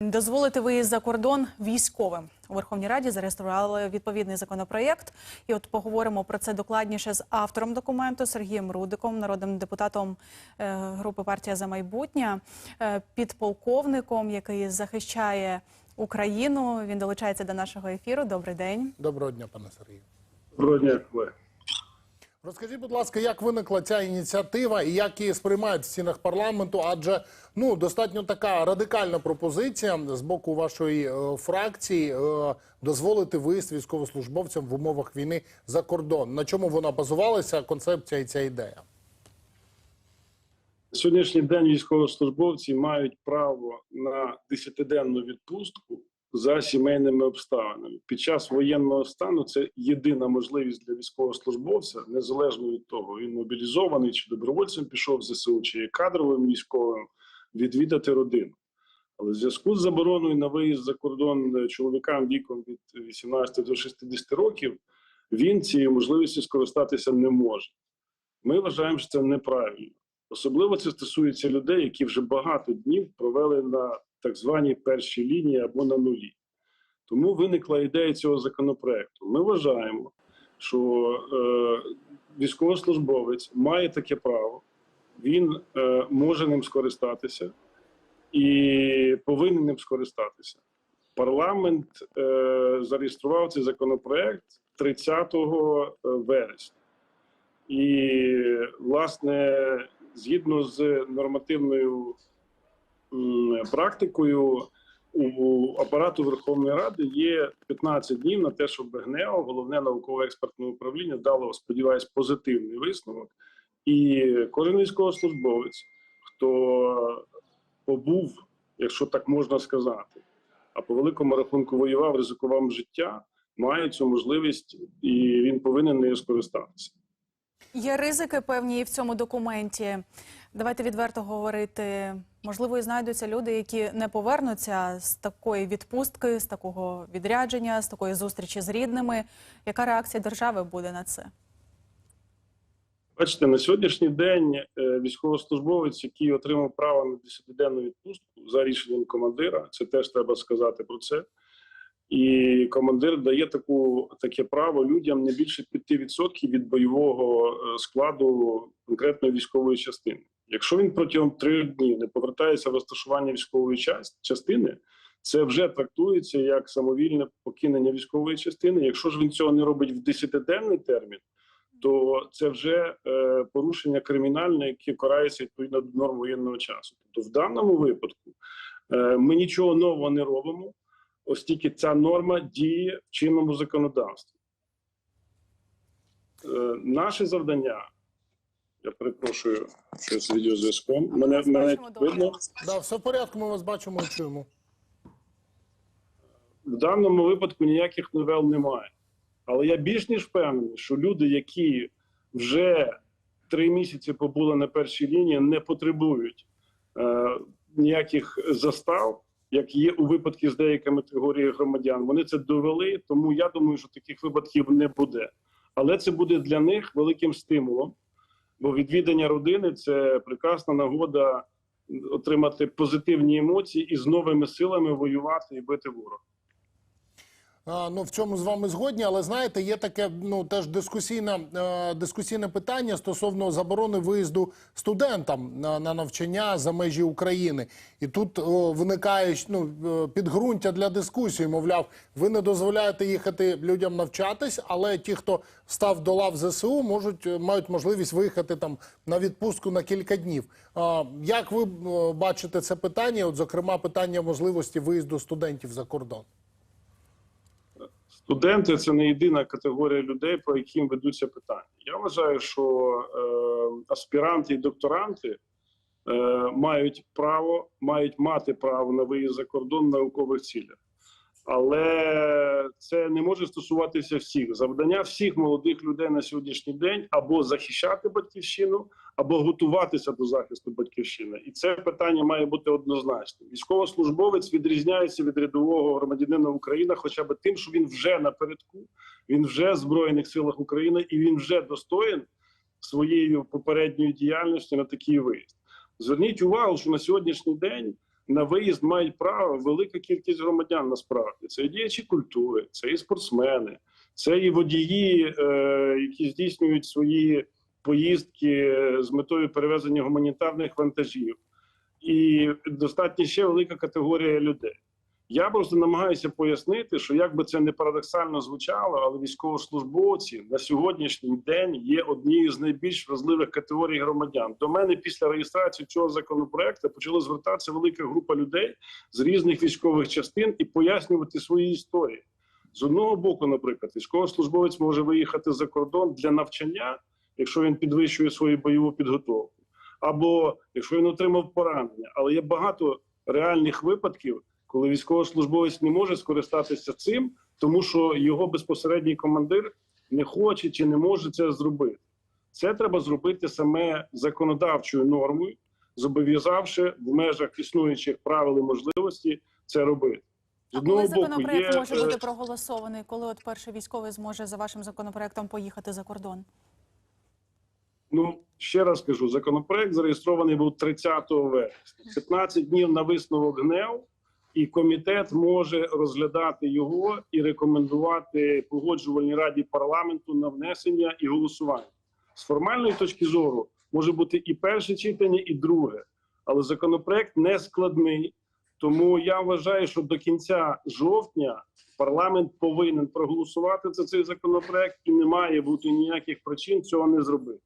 Дозволити виїзд за кордон військовим у Верховній Раді зареєстрували відповідний законопроєкт. І от поговоримо про це докладніше з автором документу Сергієм Рудиком, народним депутатом е, групи партія за майбутнє, е, підполковником, який захищає Україну. Він долучається до нашого ефіру. Добрий день. Доброго дня, пане Сергію. Доброго дня, колеги. Розкажіть, будь ласка, як виникла ця ініціатива і як її сприймають в стінах парламенту? Адже ну достатньо така радикальна пропозиція з боку вашої е, фракції е, дозволити виїзд військовослужбовцям в умовах війни за кордон. На чому вона базувалася? Концепція і ця ідея? Сьогоднішній день військовослужбовці мають право на 10-денну відпустку за сімейними обставинами. Під час воєнного стану це єдина можливість для військовослужбовця, незалежно від того, він мобілізований чи добровольцем пішов в ЗСУ, чи є кадровим військовим, відвідати родину. Але в зв'язку з забороною на виїзд за кордон е, чоловікам віком від 18 до 60 років, він цією можливістю скористатися не може. Ми вважаємо, що це неправильно. Особливо це стосується людей, які вже багато днів провели на так званій першій лінії або на нулі. Тому виникла ідея цього законопроекту. Ми вважаємо, що е, військовослужбовець має таке право, він е, може ним скористатися і повинен ним скористатися. Парламент е, зареєстрував цей законопроект 30 вересня. І, власне, згідно з нормативною практикою, у апарату Верховної Ради є 15 днів на те, щоб ГНЕО, головне науково-експертне управління, дало, сподіваюсь, позитивний висновок. І кожен військовослужбовець, хто побув, якщо так можна сказати, а по великому рахунку воював, ризикував життя, має цю можливість і він повинен нею скористатися. Є ризики певні і в цьому документі. Давайте відверто говорити. Можливо, і знайдуться люди, які не повернуться з такої відпустки, з такого відрядження, з такої зустрічі з рідними. Яка реакція держави буде на це? Бачите, на сьогоднішній день е, військовослужбовець, який отримав право на 10-денну відпустку за рішенням командира, це теж треба сказати про це. І командир дає таку таке право людям не більше 5% від бойового е, складу конкретної військової частини. Якщо він протягом трьох днів не повертається в розташування військової част- частини, це вже трактується як самовільне покинення військової частини. Якщо ж він цього не робить в 10-денний термін, то це вже е, порушення кримінальне, яке карається відповідно до норм воєнного часу. Тобто, в даному випадку е, ми нічого нового не робимо, оскільки ця норма діє в чинному законодавстві. Е, наше завдання. Я перепрошую, що з відеозв'язком. Мене, мене видно. Да, все в порядку. Ми вас бачимо і чуємо. В даному випадку ніяких новел немає. Але я більш ніж впевнений, що люди, які вже три місяці побули на першій лінії, не потребують е, ніяких застав, як є у випадку з деякими категоріями громадян. Вони це довели, тому я думаю, що таких випадків не буде. Але це буде для них великим стимулом, бо відвідання родини це прекрасна нагода отримати позитивні емоції і з новими силами воювати і бити ворога. Ну в цьому з вами згодні, але знаєте, є таке ну теж дискусійне, е, дискусійне питання стосовно заборони виїзду студентам на, на навчання за межі України. І тут о, виникає ну, е, підґрунтя для дискусії. Мовляв, ви не дозволяєте їхати людям навчатись, але ті, хто став до лав ЗСУ, можуть е, мають можливість виїхати там на відпустку на кілька днів. А, як ви е, бачите це питання? От, зокрема, питання можливості виїзду студентів за кордон. Студенти це не єдина категорія людей, по яким ведуться питання. Я вважаю, що е, аспіранти і докторанти е, мають право, мають мати право на виїзд за кордон в наукових цілях. Але це не може стосуватися всіх. Завдання всіх молодих людей на сьогоднішній день або захищати батьківщину, або готуватися до захисту батьківщини. І це питання має бути однозначним. Військовослужбовець відрізняється від рядового громадянина України, хоча б тим, що він вже напередку, він вже в збройних силах України і він вже достоїн своєю попередньою діяльністю на такий виїзд. Зверніть увагу, що на сьогоднішній день на виїзд мають право велика кількість громадян. Насправді це і діячі культури, це і спортсмени, це і водії, е, які здійснюють свої поїздки з метою перевезення гуманітарних вантажів, і достатньо ще велика категорія людей. Я просто намагаюся пояснити, що як би це не парадоксально звучало, але військовослужбовці на сьогоднішній день є однією з найбільш важливих категорій громадян. До мене після реєстрації цього законопроекту почала звертатися велика група людей з різних військових частин і пояснювати свої історії. З одного боку, наприклад, військовослужбовець може виїхати за кордон для навчання, якщо він підвищує свою бойову підготовку, або якщо він отримав поранення. Але є багато реальних випадків, коли військовослужбовець не може скористатися цим, тому що його безпосередній командир не хоче чи не може це зробити. Це треба зробити саме законодавчою нормою, зобов'язавши в межах існуючих правил і можливості це робити. З А коли боку, законопроект є може е, бути проголосований, коли от перший військовий зможе за вашим законопроектом поїхати за кордон? Ну ще раз кажу, законопроект зареєстрований був 30 вересня. 15 днів на висновок ГНЕУ, і комітет може розглядати його і рекомендувати погоджувальній раді парламенту на внесення і голосування. З формальної точки зору може бути і перше читання, і друге, але законопроект не складний. Тому я вважаю, що до кінця жовтня парламент повинен проголосувати за цей законопроект, і не має бути ніяких причин цього не зробити.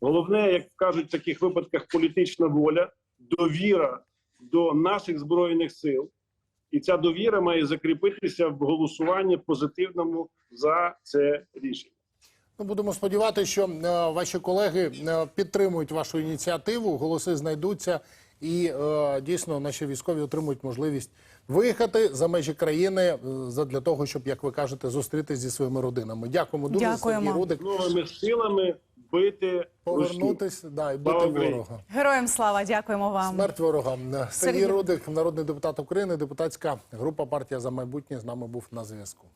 Головне, як кажуть в таких випадках, політична воля, довіра до наших збройних сил, і ця довіра має закріпитися в голосуванні позитивному за це рішення. Ну, будемо сподіватися, що е, ваші колеги е, підтримують вашу ініціативу, голоси знайдуться, і е, дійсно наші військові отримують можливість виїхати за межі країни для задля того, щоб, як ви кажете, зустрітися зі своїми родинами. Дякуємо дуже, Дякуємо. Сергій Рудик. Новими силами бити. Повернутися да, і бити ворога. Героям слава, дякуємо вам. Смерть ворогам. Сергій Сергій. Рудик, народний депутат України, депутатська група партія за майбутнє з нами був на зв'язку.